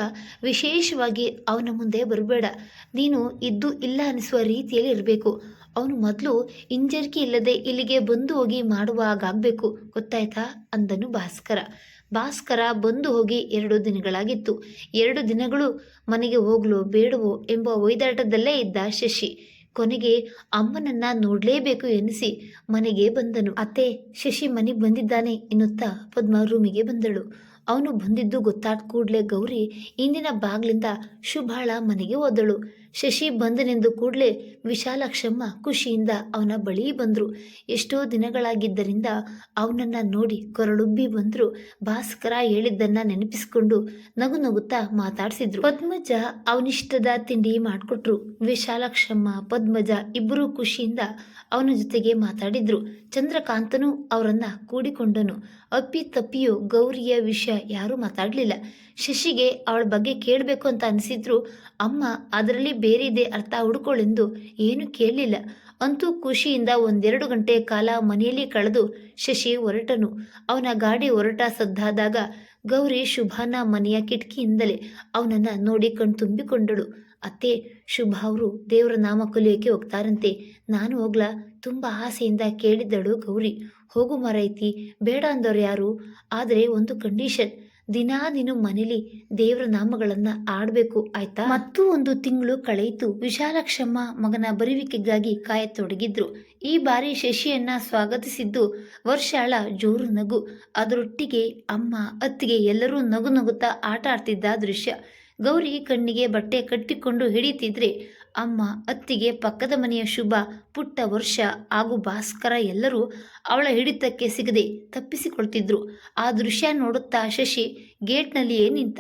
ವಿಶೇಷವಾಗಿ ಅವನ ಮುಂದೆ ಬರಬೇಡ. ನೀನು ಇದ್ದು ಇಲ್ಲ ಅನಿಸುವ ರೀತಿಯಲ್ಲಿ ಇರಬೇಕು. ಅವನು ಮೊದಲು ಹಿಂಜರಿಕೆ ಇಲ್ಲದೆ ಇಲ್ಲಿಗೆ ಬಂದು ಹೋಗಿ ಮಾಡುವ ಹಾಗಾಗಬೇಕು ಗೊತ್ತಾಯ್ತಾ? ಅಂದನು ಭಾಸ್ಕರ. ಭಾಸ್ಕರ ಬಂದು ಹೋಗಿ ಎರಡು ದಿನಗಳಾಗಿತ್ತು. ಎರಡು ದಿನಗಳು ಮನೆಗೆ ಹೋಗ್ಲೋ, ಬೇಡವೋ ಎಂಬ ಒಯ್ದಾಟದಲ್ಲೇ ಇದ್ದ ಶಶಿ. ಕೊನೆಗೆ ಅಮ್ಮನನ್ನ ನೋಡಲೇಬೇಕು ಎನಿಸಿ ಮನೆಗೆ ಬಂದನು. ಅತ್ತೆ, ಶಶಿ ಮನೆಗೆ ಬಂದಿದ್ದಾನೆ ಎನ್ನುತ್ತಾ ಪದ್ಮ ರೂಮಿಗೆ ಬಂದಳು. ಅವನು ಬಂದಿದ್ದು ಗೊತ್ತಾದ ಕೂಡಲೇ ಗೌರಿ ಇಂದಿನ ಬಾಗ್ಲಿಂದ ಶುಭಾಳ ಮನೆಗೆ ಹೋದಳು. ಶಶಿ ಬಂದನೆಂದು ಕೂಡಲೇ ವಿಶಾಲಾಕ್ಷಮ್ಮ ಖುಷಿಯಿಂದ ಅವನ ಬಳಿ ಬಂದರು. ಎಷ್ಟೋ ದಿನಗಳಾಗಿದ್ದರಿಂದ ಅವನನ್ನು ನೋಡಿ ಕೊರಳುಬ್ಬಿ ಬಂದರು. ಭಾಸ್ಕರ ಹೇಳಿದ್ದನ್ನು ನೆನಪಿಸಿಕೊಂಡು ನಗು ನಗುತ್ತಾ ಮಾತಾಡಿಸಿದ್ರು. ಪದ್ಮಜ ಅವನಿಷ್ಟದ ತಿಂಡಿ ಮಾಡಿಕೊಟ್ರು. ವಿಶಾಲಾಕ್ಷಮ್ಮ, ಪದ್ಮಜ ಇಬ್ಬರೂ ಖುಷಿಯಿಂದ ಅವನ ಜೊತೆಗೆ ಮಾತಾಡಿದ್ರು. ಚಂದ್ರಕಾಂತನು ಅವರನ್ನ ಕೂಡಿಕೊಂಡನು. ಅಪ್ಪಿ ತಪ್ಪಿಯು ಗೌರಿಯ ವಿಷಯ ಯಾರೂ ಮಾತಾಡಲಿಲ್ಲ. ಶಶಿಗೆ ಅವಳ ಬಗ್ಗೆ ಕೇಳಬೇಕು ಅಂತ ಅನಿಸಿದ್ರು, ಅಮ್ಮ, ಅದರಲ್ಲಿ ಬೇರಿದೆ ಅರ್ಥ ಹುಡ್ಕೊಳ್ಳೆಂದು ಏನು ಕೇಳಲಿಲ್ಲ. ಅಂತೂ ಖುಷಿಯಿಂದ ಒಂದೆರಡು ಗಂಟೆ ಕಾಲ ಮನೆಯಲ್ಲಿ ಕಳೆದು ಶಶಿ ಹೊರಟನು. ಅವನ ಗಾಡಿ ಹೊರಟ ಸದ್ದಾದಾಗ ಗೌರಿ ಶುಭಾನ ಮನೆಯ ಕಿಟಕಿಯಿಂದಲೇ ಅವನನ್ನು ನೋಡಿ ಕಣ್ತುಂಬಿಕೊಂಡಳು ಅತ್ತೆ, ಶುಭ ಅವರು ದೇವರ ನಾಮ ಕಲಿಯೋಕೆ ಹೋಗ್ತಾರಂತೆ. ನಾನು ಹೋಗ್ಲಾ? ತುಂಬ ಆಸೆಯಿಂದ ಕೇಳಿದ್ದಳು ಗೌರಿ. ಹೋಗು ಮರೈತಿ ಬೇಡ ಅಂದವ್ರು ಯಾರು? ಆದರೆ ಒಂದು ಕಂಡೀಷನ್. ದಿನಾ ನೀನು ಮನೇಲಿ ದೇವರ ನಾಮಗಳನ್ನ ಆಡಬೇಕು, ಆಯ್ತಾ? ಮತ್ತೂ ಒಂದು ತಿಂಗಳು ಕಳೆಯಿತು. ವಿಶಾಲಕ್ಷಮ್ಮ ಮಗನ ಬರುವಿಕೆಗಾಗಿ ಕಾಯತೊಡಗಿದ್ರು. ಈ ಬಾರಿ ಶಶಿಯನ್ನ ಸ್ವಾಗತಿಸಿದ್ದು ವರ್ಷಾಳ ಜೋರು ನಗು. ಅದರೊಟ್ಟಿಗೆ ಅಮ್ಮ, ಅತ್ತಿಗೆ ಎಲ್ಲರೂ ನಗು ನಗುತ್ತಾ ಆಟ ಆಡ್ತಿದ್ದ ದೃಶ್ಯ. ಗೌರಿ ಕಣ್ಣಿಗೆ ಬಟ್ಟೆ ಕಟ್ಟಿಕೊಂಡು ಹಿಡಿತಿದ್ರೆ ಅಮ್ಮ, ಅತ್ತಿಗೆ ಪಕ್ಕದ ಮನೆಯ ಶುಭ, ಪುಟ್ಟ ವರ್ಷ ಹಾಗೂ ಭಾಸ್ಕರ ಎಲ್ಲರೂ ಅವಳ ಹಿಡಿತಕ್ಕೆ ಸಿಗದೆ ತಪ್ಪಿಸಿಕೊಳ್ತಿದ್ರು. ಆ ದೃಶ್ಯ ನೋಡುತ್ತಾ ಶಶಿ ಗೇಟ್ನಲ್ಲಿಯೇ ನಿಂತ,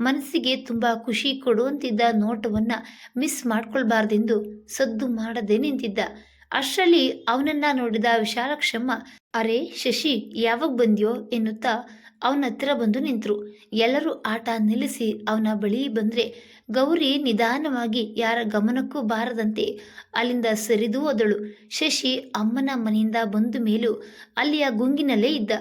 ಮನಸ್ಸಿಗೆ ತುಂಬ ಖುಷಿ ಕೊಡುವಂತಿದ್ದ ನೋಟವನ್ನು ಮಿಸ್ ಮಾಡ್ಕೊಳ್ಬಾರ್ದೆಂದು ಸದ್ದು ಮಾಡದೆ ನಿಂತಿದ್ದ. ಅಷ್ಟರಲ್ಲಿ ಅವನನ್ನ ನೋಡಿದ ವಿಶಾಲಕ್ಷಮ್ಮ, ಅರೆ ಶಶಿ, ಯಾವಾಗ ಬಂದ್ಯೋ? ಎನ್ನುತ್ತಾ ಅವನ ಹತ್ತಿರ ಬಂದು ನಿಂತರು. ಎಲ್ಲರೂ ಆಟ ನಿಲ್ಲಿಸಿ ಅವನ ಬಳಿ ಬಂದರೆ ಗೌರಿ ನಿಧಾನವಾಗಿ ಯಾರ ಗಮನಕ್ಕೂ ಬಾರದಂತೆ ಅಲ್ಲಿಂದ ಸರಿದು ಹೋದಳು. ಶಶಿ ಅಮ್ಮನ ಮನೆಯಿಂದ ಬಂದ ಮೇಲೂ ಅಲ್ಲಿಯ ಗುಂಗಿನಲ್ಲೇ ಇದ್ದ.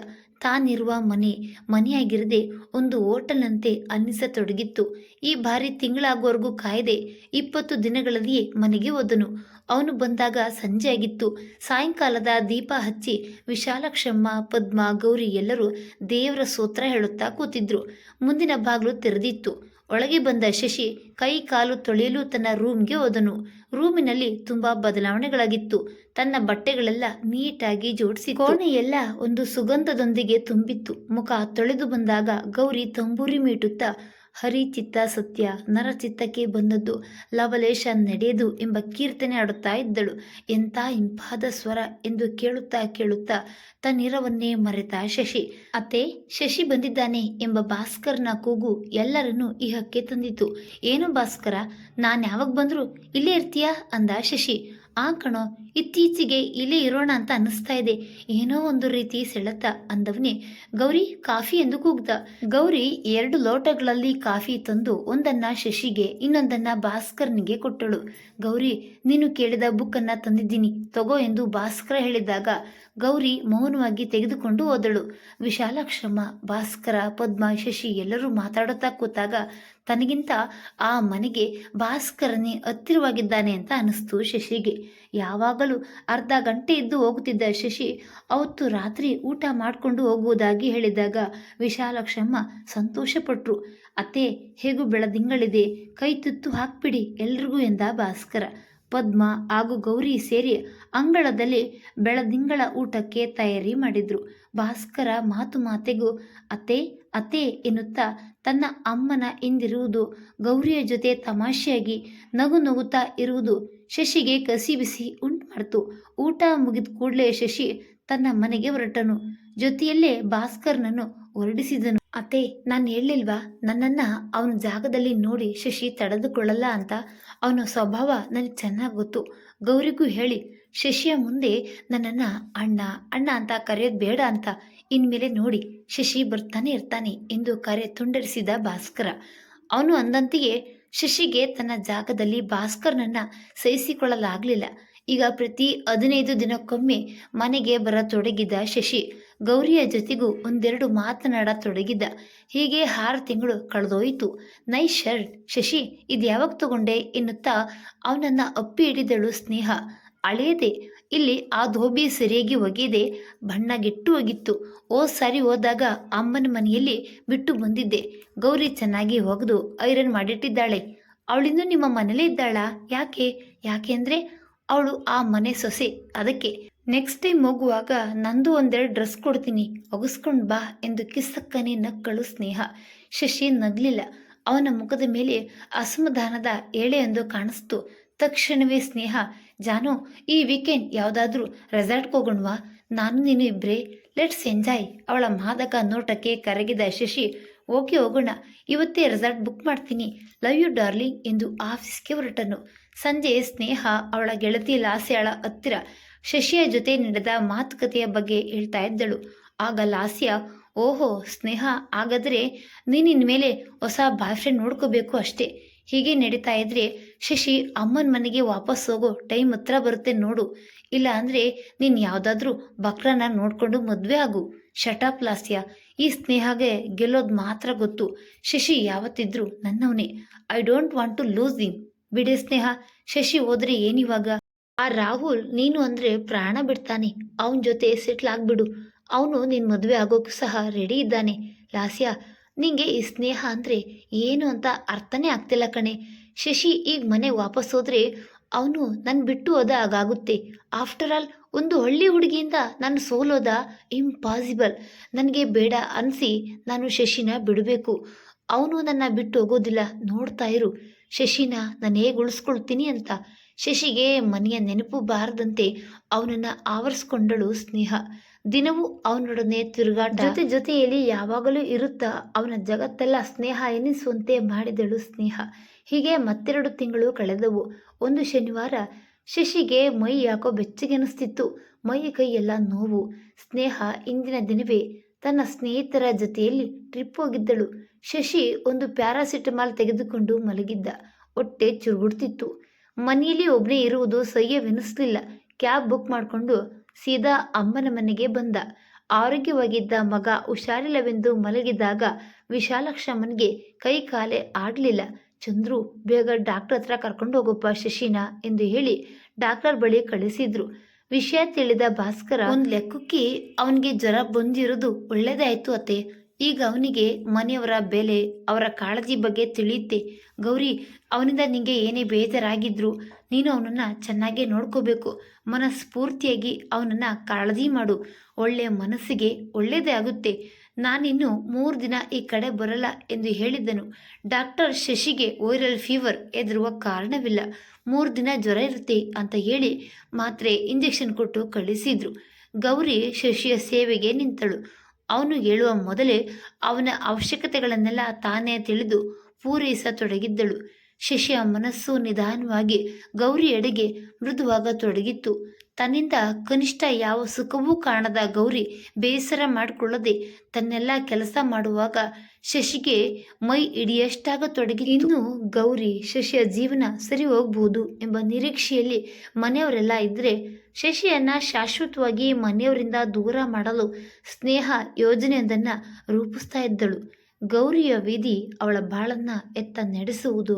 ತಾನಿರುವ ಮನೆ, ಮನೆಯಾಗಿರದೆ ಒಂದು ಹೋಟೆಲ್ನಂತೆ ಅನ್ನಿಸತೊಡಗಿತ್ತು. ಈ ಬಾರಿ ತಿಂಗಳಾಗುವವರೆಗೂ ಕಾಯದೆ ಇಪ್ಪತ್ತು ದಿನಗಳಲ್ಲಿಯೇ ಮನೆಗೆ ಹೋದನು. ಅವನು ಬಂದಾಗ ಸಂಜೆಯಾಗಿತ್ತು ಸಾಯಂಕಾಲದ ದೀಪ ಹಚ್ಚಿ ವಿಶಾಲಕ್ಷಮ್ಮ, ಪದ್ಮ, ಗೌರಿ ಎಲ್ಲರೂ ದೇವರ ಸೂತ್ರ ಹೇಳುತ್ತಾ ಕೂತಿದ್ರು. ಮುಂದಿನ ಬಾಗಿಲು ತೆರೆದಿತ್ತು. ಒಳಗೆ ಬಂದ ಶಶಿ ಕೈ ಕಾಲು ತೊಳೆಯಲು ತನ್ನ ರೂಮ್ಗೆ ಹೋದನು. ರೂಮಿನಲ್ಲಿ ತುಂಬಾ ಬದಲಾವಣೆಗಳಾಗಿತ್ತು. ತನ್ನ ಬಟ್ಟೆಗಳೆಲ್ಲ ನೀಟಾಗಿ ಜೋಡಿಸಿ ಕೋಣೆಯೆಲ್ಲ ಒಂದು ಸುಗಂಧದೊಂದಿಗೆ ತುಂಬಿತ್ತು. ಮುಖ ತೊಳೆದು ಬಂದಾಗ ಗೌರಿ ತಂಬೂರಿ ಮೀಟುತ್ತಾ ಹರಿಚಿತ್ತ ಸತ್ಯ, ನರಚಿತ್ತಕ್ಕೆ ಬಂದದ್ದು ಲವಲೇಶ ನಡೆದು ಎಂಬ ಕೀರ್ತನೆ ಆಡುತ್ತಾ ಇದ್ದಳು. ಎಂಥ ಇಂಪಾದ ಸ್ವರ ಎಂದು ಕೇಳುತ್ತಾ ಕೇಳುತ್ತಾ ತನ್ನಿರವನ್ನೇ ಮರೆತ ಶಶಿ. ಅತ್ತೆ, ಶಶಿ ಬಂದಿದ್ದಾನೆ ಎಂಬ ಭಾಸ್ಕರ್ನ ಕೂಗು ಎಲ್ಲರನ್ನೂ ಇಹಕ್ಕೆ ತಂದಿತು ಏನು ಭಾಸ್ಕರ, ನಾನು ಯಾವಾಗ ಬಂದರೂ ಇಲ್ಲೇ ಇರ್ತೀಯಾ? ಅಂದ ಶಶಿ. ಆ ಕಣೋ, ಇತ್ತೀಚೆಗೆ ಇಲ್ಲೇ ಇರೋಣ ಅಂತ ಅನ್ನಿಸ್ತಾ ಇದೆ. ಏನೋ ಒಂದು ರೀತಿ ಸೆಳೆತ ಅಂದವನೇ. ಗೌರಿ ಕಾಫಿ ಎಂದು ಕೂಗ್ದ. ಗೌರಿ ಎರಡು ಲೋಟಗಳಲ್ಲಿ ಕಾಫಿ ತಂದು ಒಂದನ್ನ ಶಶಿಗೆ, ಇನ್ನೊಂದನ್ನ ಭಾಸ್ಕರ್ನಿಗೆ ಕೊಟ್ಟಳು. ಗೌರಿ, ನೀನು ಕೇಳಿದ ಬುಕ್ಕನ್ನ ತಂದಿದ್ದೀನಿ, ತಗೋ ಎಂದು ಭಾಸ್ಕರ ಹೇಳಿದಾಗ ಗೌರಿ ಮೌನವಾಗಿ ತೆಗೆದುಕೊಂಡು ಹೋದಳು. ವಿಶಾಲಾಕ್ಷಮ್ಮ, ಭಾಸ್ಕರ, ಪದ್ಮ, ಶಶಿ ಎಲ್ಲರೂ ಮಾತಾಡುತ್ತಾ ಕೂತಾಗ ತನಗಿಂತ ಆ ಮನೆಗೆ ಭಾಸ್ಕರನೇ ಹತ್ತಿರವಾಗಿದ್ದಾನೆ ಅಂತ ಅನಿಸ್ತು ಶಶಿಗೆ. ಯಾವಾಗಲೂ ಅರ್ಧ ಗಂಟೆ ಇದ್ದು ಹೋಗುತ್ತಿದ್ದ ಶಶಿ ಅವತ್ತು ರಾತ್ರಿ ಊಟ ಮಾಡಿಕೊಂಡು ಹೋಗುವುದಾಗಿ ಹೇಳಿದಾಗ ವಿಶಾಲಕ್ಷಮ್ಮ ಸಂತೋಷಪಟ್ರು. ಅತ್ತೆ, ಹೇಗೂ ಬೆಳದಿಂಗಳಿದೆ ಕೈ ತುತ್ತು ಹಾಕ್ಬಿಡಿ ಎಲ್ರಿಗೂ ಎಂದ ಭಾಸ್ಕರ. ಪದ್ಮ ಹಾಗೂ ಗೌರಿ ಸೇರಿ ಅಂಗಳದಲ್ಲಿ ಬೆಳದಿಂಗಳ ಊಟಕ್ಕೆ ತಯಾರಿ ಮಾಡಿದ್ರು. ಭಾಸ್ಕರ ಮಾತು ಮಾತೆಗೂ, ಅತ್ತೆ ಅತ್ತೆ ಎನ್ನುತ್ತಾ ತನ್ನ ಅಮ್ಮನ ಎಂದಿರುವುದು ಗೌರಿಯ ಜೊತೆ ತಮಾಷೆಯಾಗಿ ನಗು ನಗುತ್ತಾ ಇರುವುದು ಶಶಿಗೆ ಕಸಿ ಬಿಸಿ ಉಂಟು ಮಾಡ್ತು ಊಟ ಮುಗಿದ ಕೂಡಲೇ ಶಶಿ ತನ್ನ ಮನೆಗೆ ಹೊರಟನು. ಜೊತೆಯಲ್ಲೇ ಭಾಸ್ಕರ್ನನ್ನು ಹೊರಡಿಸಿದನು. ಅತ್ತೆ, ನಾನು ಹೇಳಲಿಲ್ವಾ? ನನ್ನನ್ನ ಅವನ ಜಾಗದಲ್ಲಿ ನೋಡಿ ಶಶಿ ತಡೆದುಕೊಳ್ಳಲ್ಲ ಅಂತ. ಅವನ ಸ್ವಭಾವ ನನಗೆ ಚೆನ್ನಾಗಿ ಗೊತ್ತು. ಗೌರಿಗೂ ಹೇಳಿ, ಶಶಿಯ ಮುಂದೆ ನನ್ನನ್ನು ಅಣ್ಣ ಅಣ್ಣ ಅಂತ ಕರೆಯೋದು ಬೇಡ ಅಂತ. ಇನ್ಮೇಲೆ ನೋಡಿ, ಶಶಿ ಬರ್ತಾನೆ ಇರ್ತಾನೆ ಎಂದು ಕರೆ ತುಂಡರಿಸಿದ ಭಾಸ್ಕರ. ಅವನು ಅಂದಂತೆಯೇ ಶಶಿಗೆ ತನ್ನ ಜಾಗದಲ್ಲಿ ಭಾಸ್ಕರ್ನನ್ನ ಸಹಿಸಿಕೊಳ್ಳಲಾಗಲಿಲ್ಲ. ಈಗ ಪ್ರತಿ ಹದಿನೈದು ದಿನಕ್ಕೊಮ್ಮೆ ಮನೆಗೆ ಬರತೊಡಗಿದ ಶಶಿ ಗೌರಿಯ ಜೊತೆಗೂ ಒಂದೆರಡು ಮಾತನಾಡತೊಡಗಿದ್ದ. ಹೀಗೆ ಆರು ತಿಂಗಳು ಕಳೆದೋಯಿತು. ನೈ ಶರ್ಟ್, ಶಶಿ ಇದು ಯಾವಾಗ ತಗೊಂಡೆ ಎನ್ನುತ್ತಾ ಅವನನ್ನ ಅಪ್ಪಿ ಹಿಡಿದಳು ಸ್ನೇಹ. ಅಳೆಯದೆ, ಇಲ್ಲಿ ಆ ಧೋಬಿ ಸರಿಯಾಗಿ ಒಗೆದೆ ಬಣ್ಣಗೆಟ್ಟು ಹೋಗಿತ್ತು. ಓ ಸಾರಿ ಹೋದಾಗ ಅಮ್ಮನ ಮನೆಯಲ್ಲಿ ಬಿಟ್ಟು ಬಂದಿದ್ದೆ. ಗೌರಿ ಚೆನ್ನಾಗಿ ಒಗೆದು ಐರನ್ ಮಾಡಿಟ್ಟಿದ್ದಾಳೆ. ಅವಳಿಂದು ನಿಮ್ಮ ಮನೇಲೇ ಇದ್ದಾಳಾ? ಯಾಕೆ? ಯಾಕೆ ಅಂದರೆ ಅವಳು ಆ ಮನೆ ಸೊಸೆ. ಅದಕ್ಕೆ ನೆಕ್ಸ್ಟ್ ಟೈಮ್ ಹೋಗುವಾಗ ನಂದು ಒಂದೆರಡು ಡ್ರೆಸ್ ಕೊಡ್ತೀನಿ. ಒಗಸ್ಕೊಂಡು ಬಾ ಎಂದು ಕಿಸಕ್ಕನೆ ನಕ್ಕಳು ಸ್ನೇಹ. ಶಶಿ ನಗ್ಲಿಲ್ಲ. ಅವನ ಮುಖದ ಮೇಲೆ ಅಸಮಾಧಾನದ ಎಳೆಯೊಂದು ಕಾಣಿಸ್ತು. ತಕ್ಷಣವೇ ಸ್ನೇಹ, ಜಾನು, ಈ ವೀಕೆಂಡ್ ಯಾವುದಾದ್ರೂ ರೆಸಾರ್ಟ್ಗೆ ಹೋಗೋಣವಾ? ನಾನು ನೀನು ಇಬ್ಬರೇ ಲೆಟ್ಸ್ ಎಂಜಾಯ್ ಅವಳ ಮಾದಕ ನೋಟಕ್ಕೆ ಕರಗಿದ ಶಶಿ, ಓಕೆ, ಹೋಗೋಣ. ಇವತ್ತೇ ರೆಸಾರ್ಟ್ ಬುಕ್ ಮಾಡ್ತೀನಿ. ಲವ್ ಯು ಡಾರ್ಲಿಂಗ್ ಎಂದು ಆಫೀಸ್ಗೆ ಹೊರಟನು. ಸಂಜೆ ಸ್ನೇಹ ಅವಳ ಗೆಳತಿ ಲಾಸ್ಯಾಳ ಹತ್ತಿರ ಶಶಿಯ ಜೊತೆ ನಡೆದ ಮಾತುಕತೆಯ ಬಗ್ಗೆ ಹೇಳ್ತಾ ಇದ್ದಳು. ಆಗ ಲಾಸ್ಯ, ಓಹೋ, ಸ್ನೇಹ, ಹಾಗಾದರೆ ನೀನಿನ್ ಮೇಲೆ ಹೊಸ ಬಾಯ್ ಫ್ರೆಂಡ್ ನೋಡ್ಕೋಬೇಕು ಅಷ್ಟೇ. ಹೀಗೆ ನಡೀತಾ ಇದ್ರೆ ಶಶಿ ಅಮ್ಮನ ಮನೆಗೆ ವಾಪಸ್ ಹೋಗೋ ಟೈಮ್ ಹತ್ರ ಬರುತ್ತೆ ನೋಡು. ಇಲ್ಲ ಅಂದರೆ ನೀನು ಯಾವುದಾದ್ರೂ ಬಕ್ರನ ನೋಡಿಕೊಂಡು ಮದುವೆ ಆಗು. Shut up Lasya. ಈ ಸ್ನೇಹಗೆ ಗೆಲ್ಲೋದು ಮಾತ್ರ ಗೊತ್ತು. ಶಶಿ ಯಾವತ್ತಿದ್ರೂ ನನ್ನವನೇ. I don't want to lose him ಬಿಡೆ ಸ್ನೇಹ, ಶಶಿ ಹೋದ್ರೆ ಏನಿವಾಗ ಆ ರಾಹುಲ್, ನೀನು ಅಂದರೆ ಪ್ರಾಣ ಬಿಡ್ತಾನೆ. ಅವನ ಜೊತೆ ಸೆಟ್ಲ್ ಆಗ್ಬಿಡು. ಅವನು ನಿನ್ನ ಮದುವೆ ಆಗೋಕ್ಕೂ ಸಹ ರೆಡಿ ಇದ್ದಾನೆ. ಲಾಸ್ಯ, ನಿಂಗೆ ಈ ಸ್ನೇಹ ಅಂದರೆ ಏನು ಅಂತ ಅರ್ಥನೇ ಆಗ್ತಿಲ್ಲ ಕಣೆ. ಶಶಿ ಈಗ ಮನೆ ವಾಪಸ್ ಹೋದ್ರೆ ಅವನು ನನ್ನ ಬಿಟ್ಟು ಹೋದ ಹಾಗಾಗುತ್ತೆ. ಆಫ್ಟರ್ ಆಲ್ ಒಂದು ಹಳ್ಳಿ ಹುಡುಗಿಯಿಂದ ನಾನು ಸೋಲೋದ ಇಂಪಾಸಿಬಲ್ ನನಗೆ ಬೇಡ ಅನಿಸಿ ನಾನು ಶಶಿನ ಬಿಡಬೇಕು. ಅವನು ನನ್ನ ಬಿಟ್ಟು ಹೋಗೋದಿಲ್ಲ. ನೋಡ್ತಾ ಇರು. ಶಶಿನ ನಾನು ಹೇಗೆ ಉಳಿಸ್ಕೊಳ್ತೀನಿ ಅಂತ. ಶಶಿಗೆ ಮನೆಯ ನೆನಪು ಬಾರದಂತೆ ಅವನನ್ನು ಆವರಿಸ್ಕೊಂಡಳು ಸ್ನೇಹ. ದಿನವೂ ಅವನೊಡನೆ ತಿರುಗಾಟ. ಜೊತೆ ಜೊತೆಯಲ್ಲಿ ಯಾವಾಗಲೂ ಇರುತ್ತಾ ಅವನ ಜಗತ್ತೆಲ್ಲ ಸ್ನೇಹ ಎನಿಸುವಂತೆ ಮಾಡಿದಳು ಸ್ನೇಹ. ಹೀಗೆ ಮತ್ತೆರಡು ತಿಂಗಳು ಕಳೆದವು. ಒಂದು ಶನಿವಾರ ಶಶಿಗೆ ಮೈ ಯಾಕೋ ಬೆಚ್ಚಗೆನಿಸ್ತಿತ್ತು. ಮೈ ಕೈಯೆಲ್ಲ ನೋವು. ಸ್ನೇಹ ಇಂದಿನ ದಿನವೇ ತನ್ನ ಸ್ನೇಹಿತರ ಜೊತೆಯಲ್ಲಿ ಟ್ರಿಪ್ ಹೋಗಿದ್ದಳು. ಶಶಿ ಒಂದು ಪ್ಯಾರಾಸಿಟಮಾಲ್ ತೆಗೆದುಕೊಂಡು ಮಲಗಿದ್ದ. ಹೊಟ್ಟೆ ಚುರುಗುಡ್ತಿತ್ತು. ಮನೆಯಲ್ಲಿ ಒಬ್ಬನೇ ಇರುವುದು ಸಹ್ಯವೆನಿಸಲಿಲ್ಲ. ಕ್ಯಾಬ್ ಬುಕ್ ಮಾಡಿಕೊಂಡು ಸೀದಾ ಅಮ್ಮನ ಮನೆಗೆ ಬಂದ. ಆರೋಗ್ಯವಾಗಿದ್ದ ಮಗ ಹುಷಾರಿಲ್ಲವೆಂದು ಮಲಗಿದಾಗ ವಿಶಾಲಕ್ಷಮ್ಮನಿಗೆ ಕೈ ಕಾಲೆ ಆಡಲಿಲ್ಲ. ಚಂದ್ರು, ಬೇಗ ಡಾಕ್ಟರ್ ಹತ್ರ ಕರ್ಕೊಂಡು ಹೋಗಪ್ಪ ಶಶಿನ ಎಂದು ಹೇಳಿ ಡಾಕ್ಟರ್ ಬಳಿ ಕಳಿಸಿದ್ರು. ವಿಷಯ ತಿಳಿದ ಭಾಸ್ಕರ, ಒಂದು ಲೆಕ್ಕಕ್ಕೆ ಅವನಿಗೆ ಜ್ವರ ಬಂದಿರೋದು ಒಳ್ಳೇದೇ ಆಯಿತು ಅತ್ತೆ. ಈಗ ಅವನಿಗೆ ಮನೆಯವರ ಬೆಲೆ, ಅವರ ಕಾಳಜಿ ಬಗ್ಗೆ ತಿಳಿಯುತ್ತೆ. ಗೌರಿ, ಅವನಿಂದ ನಿಂಗೆ ಏನೇ ಬೇಜಾರಾಗಿದ್ರು ನೀನು ಅವನನ್ನು ಚೆನ್ನಾಗೇ ನೋಡ್ಕೋಬೇಕು. ಮನಸ್ಫೂರ್ತಿಯಾಗಿ ಅವನನ್ನು ಕಾಳಜಿ ಮಾಡು. ಒಳ್ಳೆಯ ಮನಸ್ಸಿಗೆ ಒಳ್ಳೆಯದೇ ಆಗುತ್ತೆ. ನಾನಿನ್ನು ಮೂರು ದಿನ ಈ ಕಡೆ ಬರಲ್ಲ ಎಂದು ಹೇಳಿದ್ದನು. ಡಾಕ್ಟರ್ ಶಶಿಗೆ ವೈರಲ್ ಫೀವರ್ ಎದುರುವ ಕಾರಣವಿಲ್ಲ. ಮೂರು ದಿನ ಜ್ವರ ಇರುತ್ತೆ ಅಂತ ಹೇಳಿ ಮಾತ್ರೆ ಇಂಜೆಕ್ಷನ್ ಕೊಟ್ಟು ಕಳಿಸಿದ್ರು. ಗೌರಿ ಶಶಿಯ ಸೇವೆಗೆ ನಿಂತಳು. ಅವನು ಹೇಳುವ ಮೊದಲೇ ಅವನ ಅವಶ್ಯಕತೆಗಳನ್ನೆಲ್ಲ ತಾನೇ ತಿಳಿದು ಪೂರೈಸತೊಡಗಿದ್ದಳು. ಶಶಿಯ ಮನಸ್ಸು ನಿಧಾನವಾಗಿ ಗೌರಿಯೆಡೆಗೆ ಮೃದುವಾಗತೊಡಗಿತ್ತು ತನ್ನಿಂದ ಕನಿಷ್ಠ ಯಾವ ಸುಖವೂ ಕಾಣದ ಗೌರಿ ಬೇಸರ ಮಾಡಿಕೊಳ್ಳದೆ ತನ್ನೆಲ್ಲ ಕೆಲಸ ಮಾಡುವಾಗ ಶಶಿಗೆ ಮೈ ಇಡಿಯಷ್ಟಾಗತೊಡಗಿ ಇನ್ನು ಗೌರಿ ಶಶಿಯ ಜೀವನ ಸರಿ ಹೋಗ್ಬೋದು ಎಂಬ ನಿರೀಕ್ಷೆಯಲ್ಲಿ ಮನೆಯವರೆಲ್ಲ ಇದ್ದರೆ ಶಶಿಯನ್ನ ಶಾಶ್ವತವಾಗಿ ಮನೆಯವರಿಂದ ದೂರ ಮಾಡಲು ಸ್ನೇಹ ಯೋಜನೆಯೊಂದನ್ನು ರೂಪಿಸ್ತಾ ಇದ್ದಳು. ಗೌರಿಯ ವಿಧಿ ಅವಳ ಬಾಳನ್ನ ಎತ್ತ ನಡೆಸುವುದು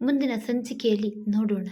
ಮುಂದಿನ ಸಂಚಿಕೆಯಲ್ಲಿ ನೋಡೋಣ.